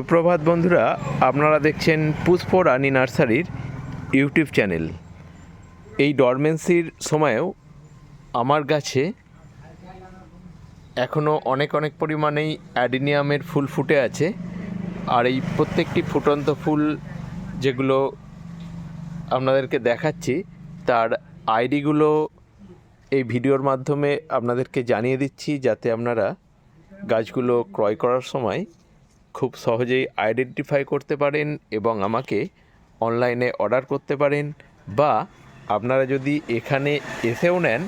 সুপ্রভাত বন্ধুরা, আপনারা দেখছেন পুষ্প রানী নার্সারির ইউটিউব চ্যানেল। এই ডরমেন্সির সময়েও আমার গাছে এখনও অনেক অনেক পরিমাণেই অ্যাডিনিয়ামের ফুল ফুটে আছে। আর এই প্রত্যেকটি ফুটন্ত ফুল যেগুলো আপনাদেরকে দেখাচ্ছি, তার আইডিগুলো এই ভিডিওর মাধ্যমে আপনাদেরকে জানিয়ে দিচ্ছি, যাতে আপনারা গাছগুলো ক্রয় করার সময় খুব সহজেই আইডেন্টিফাই করতে পারেন এবং আমাকে অনলাইনে অর্ডার করতে পারেন বা আপনারা যদি এখানে এসেও নেন,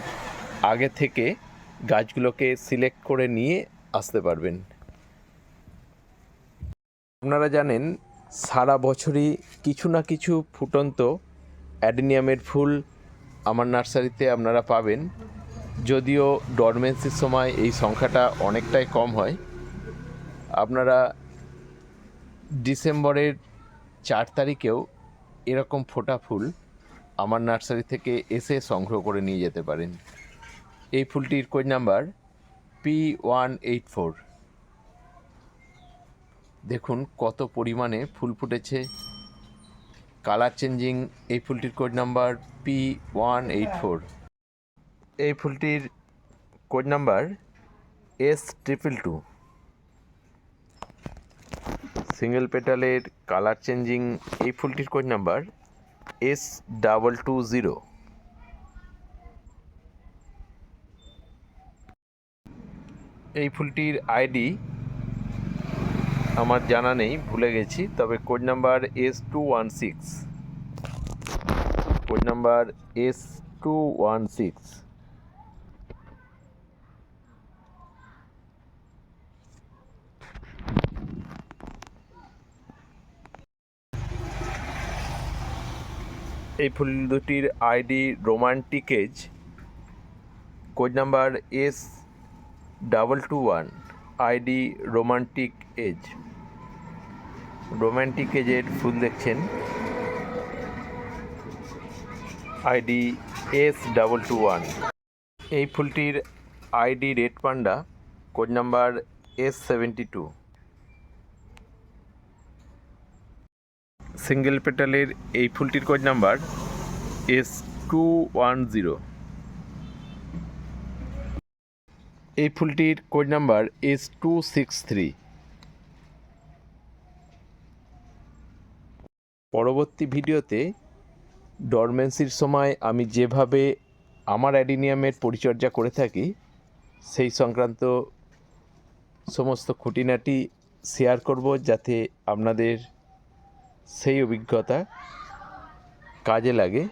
আগে থেকে গাছগুলোকে সিলেক্ট করে নিয়ে আসতে পারবেন। আপনারা জানেন, সারা বছরই কিছু না কিছু ফুটন্ত অ্যাডিনিয়ামের ফুল আমার নার্সারিতে আপনারা পাবেন। যদিও ডরমেন্সির সময় এই সংখ্যাটা অনেকটাই কম হয়। আপনারা ডিসেম্বরের চার তারিখেও এরকম ফোটা ফুল আমার নার্সারি থেকে এসে সংগ্রহ করে নিয়ে যেতে পারেন। এই ফুলটির code number P one eight four দেখুন কত পরিমাণে ফুল ফুটেছে। কালার চেঞ্জিং এই ফুলটির code number P one eight four এই ফুলটির code number S triple two single পেটালের colour changing এই ফুলটির code number S double two zero এই ফুলটির আইডি আমার জানা নেই, ভুলে গেছি, তবে code number S two one six code number S two one six এই ফুল দুটির ID romantic age, code number S double two one, ID romantic age. Romantic এজের ফুল দেখছেন। ID S double two one. এই ফুলটির ID red panda, code number S seventy two. Single পেটালের এই ফুলটির code number S two one zero এই ফুলটির code number S two six three পরবর্তী ভিডিওতে ডরমেন্সির সময় আমি যেভাবে আমার অ্যাডিনিয়ামের পরিচর্যা করে থাকি, সেই সংক্রান্ত সমস্ত খুঁটিনাটি শেয়ার করব যাতে আপনাদের সেই অভিজ্ঞতা কাজে লাগে।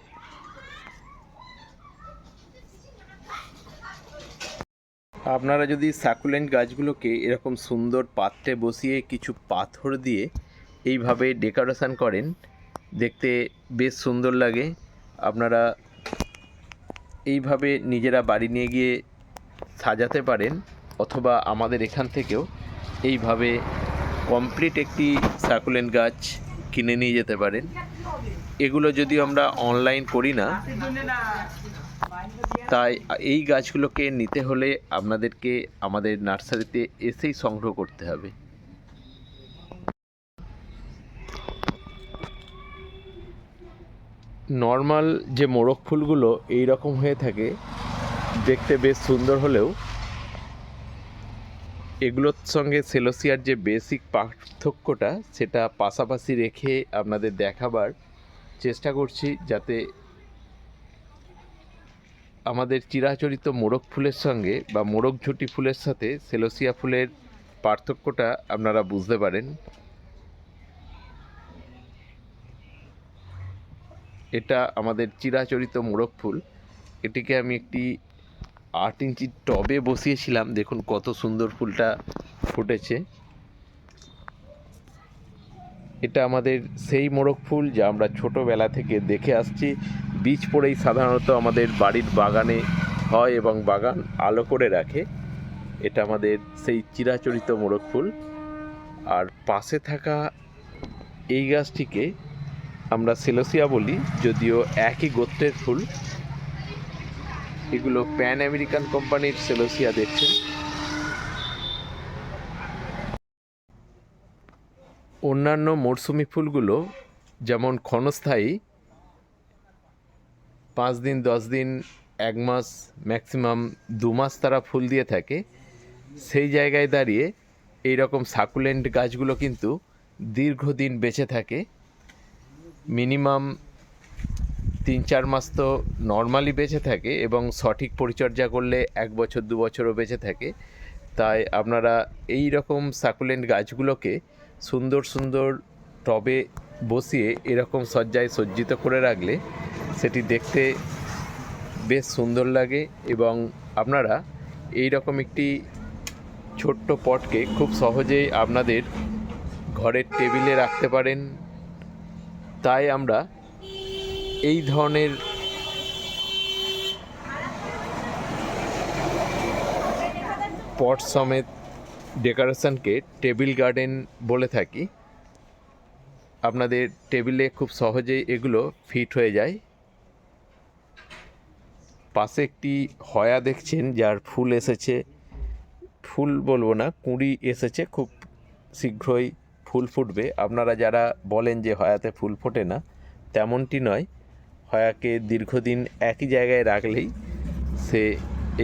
আপনারা যদি সাকুলেন্ট গাছগুলোকে এরকম সুন্দর পাত্রে বসিয়ে কিছু পাথর দিয়ে এইভাবে ডেকোরেশন করেন, দেখতে বেশ সুন্দর লাগে। আপনারা এইভাবে নিজেরা বাড়ি নিয়ে গিয়ে সাজাতে পারেন, অথবা আমাদের এখান থেকেও এইভাবে কমপ্লিট একটি সাকুলেন্ট গাছ কিনে নিয়ে যেতে পারেন। এগুলো যদি আমরা অনলাইন করি না, তাই এই গাছগুলোকে নিতে হলে আপনাদেরকে আমাদের নার্সারিতে এসেই সংগ্রহ করতে হবে। নর্মাল যে মোরগ ফুলগুলো এই রকম হয়ে থাকে, দেখতে বেশ সুন্দর হলেও এগুলোর সঙ্গে সেলোসিয়ার যে বেসিক পার্থক্যটা, সেটা পাশাপাশি রেখে আপনাদের দেখাবার চেষ্টা করছি যাতে আমাদের চিরাচরিত মোরগ ফুলের সঙ্গে বা মোরগ ঝুটি ফুলের সাথে সেলোসিয়া ফুলের পার্থক্যটা আপনারা বুঝতে পারেন। এটা আমাদের চিরাচরিত মোরগ ফুল। এটিকে আমি একটি আট ইঞ্চির টবে বসিয়েছিলাম। দেখুন কত সুন্দর ফুলটা ফুটেছে। এটা আমাদের সেই মোরগ ফুল যা আমরা ছোটোবেলা থেকে দেখে আসছি। বীজ পড়েই সাধারণত আমাদের বাড়ির বাগানে হয় এবং বাগান আলো করে রাখে। এটা আমাদের সেই চিরাচরিত মোরগ ফুল। আর পাশে থাকা এই গাছটিকে আমরা সেলোসিয়া বলি, যদিও একই গোত্রের ফুল। এগুলো প্যান আমেরিকান কোম্পানির সেলোসিয়া দেখছেন। অন্যান্য মরশুমি ফুলগুলো যেমন ক্ষণস্থায়ী, পাঁচ দিন, দশ দিন, এক মাস, ম্যাক্সিমাম দু মাস তারা ফুল দিয়ে থাকে। সেই জায়গায় দাঁড়িয়ে এই রকম সাকুলেন্ট গাছগুলো কিন্তু দীর্ঘদিন বেঁচে থাকে। মিনিমাম তিন চার মাস তো নর্মালি বেঁচে থাকে এবং সঠিক পরিচর্যা করলে এক বছর, দু বছরও বেঁচে থাকে। তাই আপনারা এই রকম সাকুলেন্ট গাছগুলোকে সুন্দর সুন্দর টবে বসিয়ে এরকম সজ্জায় সজ্জিত করে রাখলে সেটি দেখতে বেশ সুন্দর লাগে এবং আপনারা এই রকম একটি ছোট্ট পটকে খুব সহজেই আপনাদের ঘরের টেবিলে রাখতে পারেন। তাই আমরা এই ধরনের পট সমেত ডেকোরেশনকে টেবিল গার্ডেন বলে থাকি। আপনাদের টেবিলে খুব সহজেই এগুলো ফিট হয়ে যায়। পাশে একটি হয়া দেখছেন, যার ফুল এসেছে। ফুল বলব না, কুঁড়ি এসেছে। খুব শীঘ্রই ফুল ফুটবে। আপনারা যারা বলেন যে হয়াতে ফুল ফোটে না, তেমনটি নয়। হয়াকে দীর্ঘদিন একই জায়গায় রাখলেই সে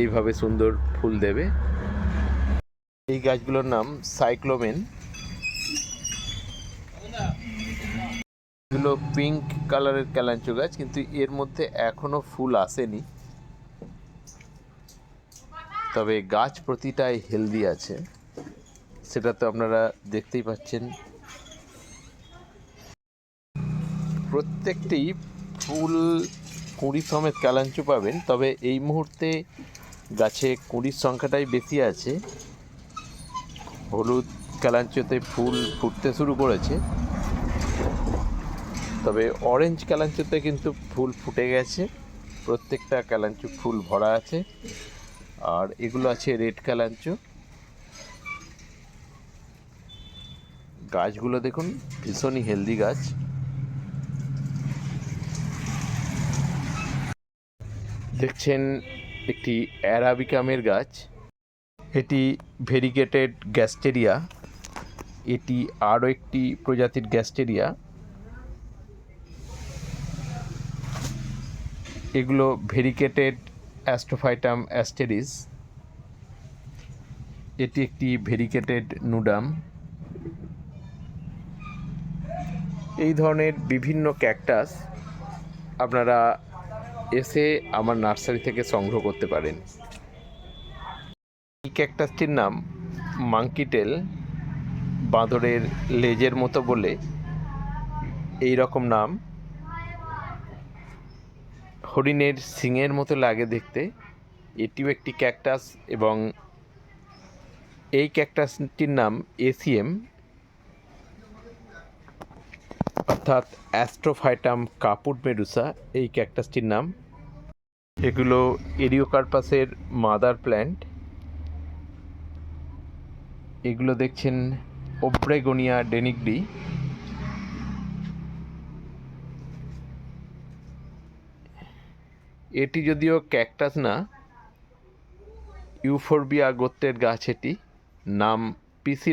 এইভাবে সুন্দর ফুল দেবে। এই গাছগুলোর নাম সাইক্লোমেন। এগুলো পিঙ্ক কালারের ক্যালাঞ্চো গাছ, কিন্তু এর মধ্যে এখনও ফুল আসেনি। তবে গাছ প্রতিটাই হেলদি আছে। সেটা তো আপনারা দেখতেই পাচ্ছেন। প্রত্যেকটি ফুল কুড়ি সমেত কালাঞ্চু পাবেন। তবে এই মুহূর্তে গাছে কুড়ির সংখ্যাটাই বেশি আছে। হলুদ কালাঞ্চুতে ফুল ফুটতে শুরু করেছে। তবে অরেঞ্জ কালাঞ্চুতে কিন্তু ফুল ফুটে গেছে। প্রত্যেকটা কালাঞ্চু ফুল ভরা আছে। আর এগুলো আছে রেড কালাঞ্চু। গাছগুলো দেখুন, ভীষণই হেলদি গাছ। দেখছেন একটি অ্যারাবিকামের গাছ। এটি ভেরিগেটেড গ্যাস্টেরিয়া। এটি আরও একটি প্রজাতির গ্যাস্টেরিয়া। এগুলো ভেরিকেটেড অ্যাস্ট্রোফাইটাম অ্যাস্টেরিস। এটি একটি ভেরিকেটেড নুডাম। এই ধরনের বিভিন্ন ক্যাকটাস আপনারা এসে আমার নার্সারি থেকে সংগ্রহ করতে পারেন। এই ক্যাকটাসটির নাম মাঙ্কিটেল বাঁদরের লেজের মতো বলে এই রকম নাম। হরিণের সিংয়ের মতো লাগে দেখতে। এটিও একটি ক্যাকটাস এবং এই ক্যাকটাসটির নাম এসিএম। অর্থাৎ অ্যাস্ট্রোফাইটাম কাপুট মেডুসা, এই ক্যাকটাসটির নাম। এগুলো এরিওকার্পাসের মাদার প্ল্যান্ট। এগুলো দেখছেন ওব্রেগোনিয়া ডেনিগ্রি এটি যদিও ক্যাকটাস না, ইউফোরবিয়া গোত্রের গাছ এটি, নাম পিসি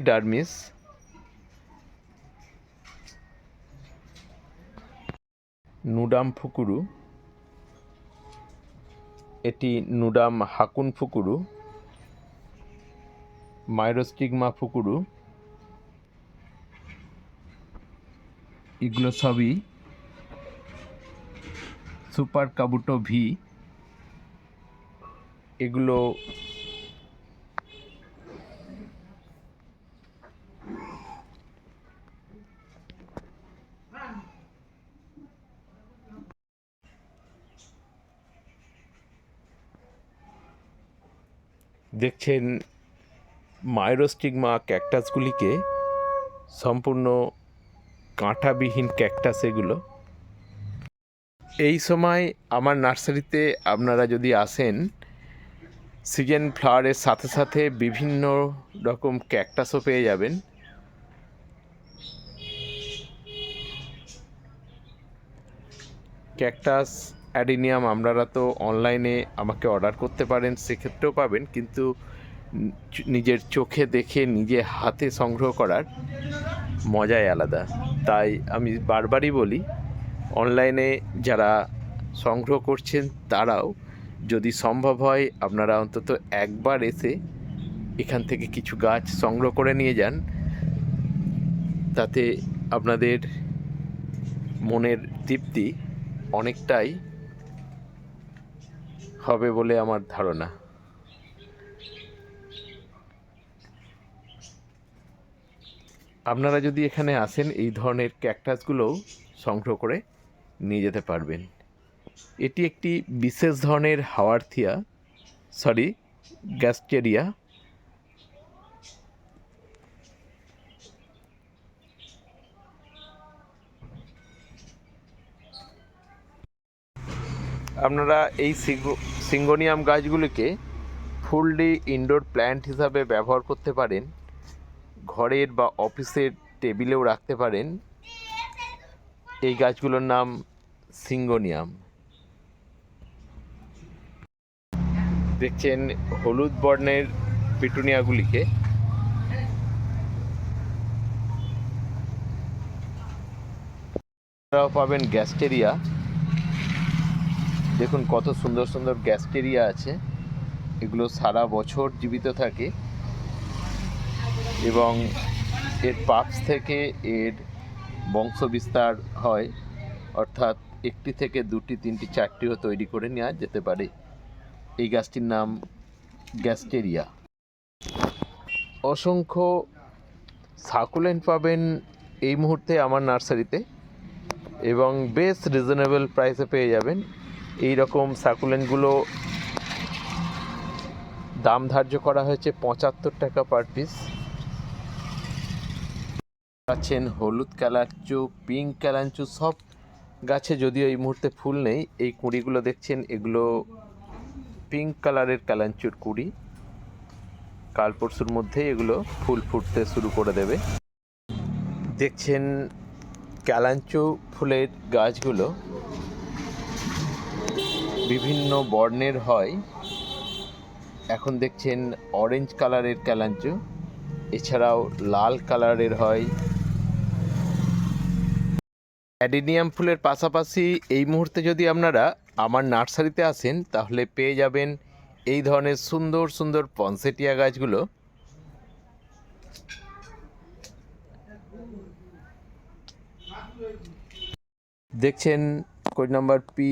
ডার্মিস নুডাম ফুকুরু এটি নুডাম হাকুন ফুকুরু মাইরোস্টিগমা ফুকুরু এগুলো সবই সুপার কাবুটো ভি এগুলো দেখছেন মাইরোস্টিগমা ক্যাকটাসগুলিকে সম্পূর্ণ কাঁটাবিহীন ক্যাকটাস এগুলো। এই সময় আমার নার্সারিতে আপনারা যদি আসেন, সিজন ফ্লাওয়ারের সাথে সাথে বিভিন্ন রকম ক্যাকটাসও পেয়ে যাবেন। ক্যাকটাস অ্যাডিনিয়াম আপনারা তো অনলাইনে আমাকে অর্ডার করতে পারেন, সেক্ষেত্রেও পাবেন, কিন্তু নিজের চোখে দেখে নিজে হাতে সংগ্রহ করার মজাই আলাদা। তাই আমি বারবারই বলি, অনলাইনে যারা সংগ্রহ করছেন তারাও যদি সম্ভব হয়, আপনারা অন্তত একবার এসে এখান থেকে কিছু গাছ সংগ্রহ করে নিয়ে যান। তাতে আপনাদের মনের তৃপ্তি অনেকটাই হবে বলে আমার ধারণা। আপনারা যদি এখানে আসেন, এই ধরনের ক্যাকটাসগুলোও সংগ্রহ করে নিয়ে যেতে পারবেন। এটি একটি বিশেষ ধরনের হাওয়ার্থিয়া, সরি, গ্যাস্টেরিয়া আপনারা এই সিঙ্গো- সিঙ্গোনিয়াম গাছগুলিকে ফুললি ইনডোর প্ল্যান্ট হিসাবে ব্যবহার করতে পারেন, ঘরের বা অফিসের টেবিলেও রাখতে পারেন। এই গাছগুলোর নাম সিঙ্গোনিয়াম। দেখছেন হলুদ বর্ণের পিটুনিয়াগুলিকে। পাবেন গ্যাস্টেরিয়া। দেখুন কত সুন্দর সুন্দর গ্যাস্টেরিয়া আছে। এগুলো সারা বছর জীবিত থাকে। এবং এর পাপস থেকে এর বংশবিস্তার হয়। অর্থাৎ একটি থেকে দুটি, তিনটি, চারটিও তৈরি করে নেওয়া যেতে পারে। এই গাছটির নাম গ্যাস্টেরিয়া। অসংখ্য সাকুলেন্ট পাবেন এই মুহূর্তে আমার নার্সারিতে। এবং বেশ রিজনেবল প্রাইসে পেয়ে যাবেন। এই রকম সাকুলেন্টগুলো দাম ধার্য করা হয়েছে পঁচাত্তর টাকা পার পিস। পাচ্ছেন হলুদ ক্যালাঞ্চু পিঙ্ক ক্যালাঞ্চু সব গাছে যদিও এই মুহূর্তে ফুল নেই, এই কুঁড়িগুলো দেখছেন, এগুলো পিঙ্ক কালারের ক্যালাঞ্চুর কুড়ি। কাল পরশুর মধ্যেই এগুলো ফুল ফুটতে শুরু করে দেবে। দেখছেন ক্যালাঞ্চু ফুলের গাছগুলো বিভিন্ন বর্ণের হয়। এখন দেখছেন অরেঞ্জ কালারের ক্যালাঞ্চু এছাড়াও লাল কালারের হয়। অ্যাডিনিয়াম ফুলের পাশাপাশি এই মুহূর্তে যদি আপনারা আমার নার্সারিতে আসেন, তাহলে পেয়ে যাবেন এই ধরনের সুন্দর সুন্দর পনসেটিয়া গাছগুলো। দেখছেন code number P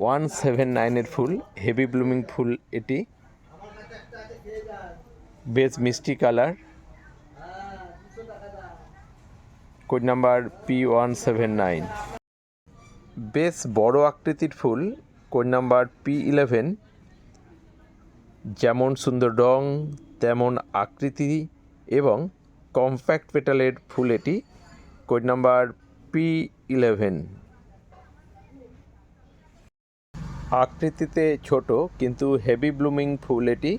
one seven নাইনের ফুল, হেভি ব্লুমিং ফুল এটি। বেশ মিষ্টি colour. Code number P one seven nine. বেশ বড় আকৃতির ফুল, কোড নাম্বার পি ইলেভেন। যেমন সুন্দর রং, তেমন আকৃতি এবং কম্প্যাক্ট পেটালের ফুল এটি। Code number P eleven. আকৃতিতে ছোট, কিন্তু হেভি ব্লুমিং ফুল এটি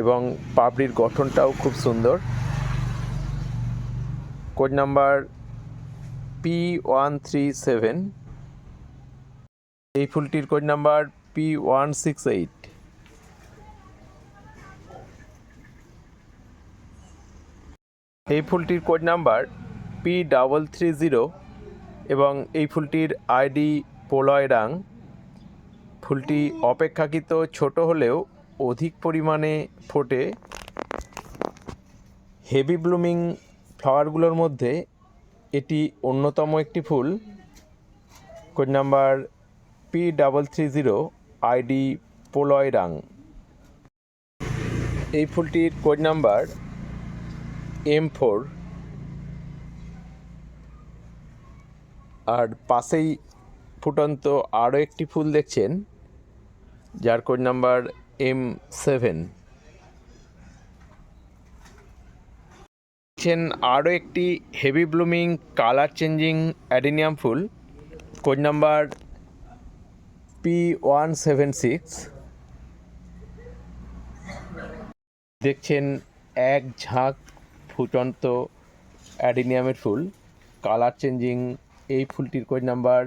এবং পাপড়ির গঠনটাও খুব সুন্দর। Code number P one three seven এই ফুলটির code number P one six eight এই ফুলটির code number P double three zero এবং এই ফুলটির আইডি পোলয় রাং। ফুলটি অপেক্ষাকৃত ছোট হলেও অধিক পরিমাণে ফোটে। হেভি ব্লুমিং ফ্লাওয়ারগুলোর মধ্যে এটি অন্যতম একটি ফুল। Code number P double three zero ID পোলয় রাং। এই ফুলটির কোড নাম্বার এম ফোর আর পাশেই ফুটন্ত আরও একটি ফুল দেখছেন যার কোড নাম্বার এম সেভেন। আরও একটি heavy blooming colour changing adenium ফুল। Code number P one seven six. দেখছেন এক ঝাঁক ফুটন্ত অ্যাডিনিয়ামের ফুল। কালার চেঞ্জিং এই ফুলটির code number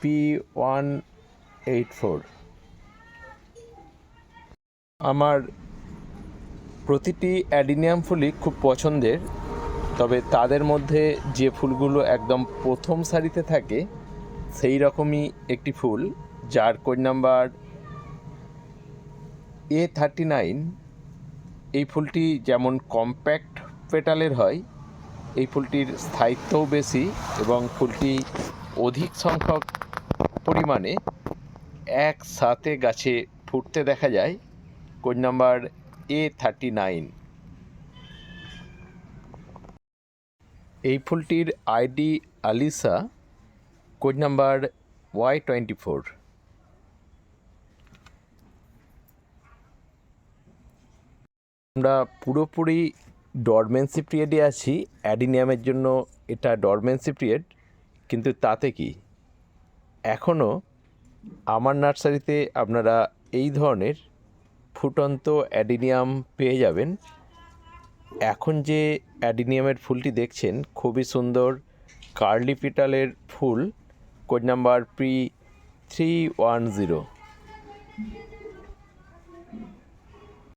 P one eight four. আমার প্রতিটি অ্যাডিনিয়াম ফুলই খুব পছন্দের, তবে তাদের মধ্যে যে ফুলগুলো একদম প্রথম সারিতে থাকে, সেই রকমই একটি ফুল, যার code number A thirty nine এই ফুলটি যেমন কম্প্যাক্ট পেটালের হয়, এই ফুলটির স্থায়িত্বও বেশি এবং ফুলটি অধিক সংখ্যক পরিমাণে একসাথে গাছে ফুটতে দেখা যায়। Code number A thirty nine এই ফুলটির ID Alisa, code number Y twenty four আমরা পুরোপুরি ডরমেন্সি পিরিয়ডে আছি অ্যাডিনিয়ামের জন্য এটা ডরমেন্সি পিরিয়ড কিন্তু তাতে কি? এখনও আমার নার্সারিতে আপনারা এই ধরনের ফুটন্ত অ্যাডিনিয়াম পেয়ে যাবেন। এখন যে অ্যাডিনিয়ামের ফুলটি দেখছেন, খুবই সুন্দর কার্লি পিটালের ফুল, code number P three one zero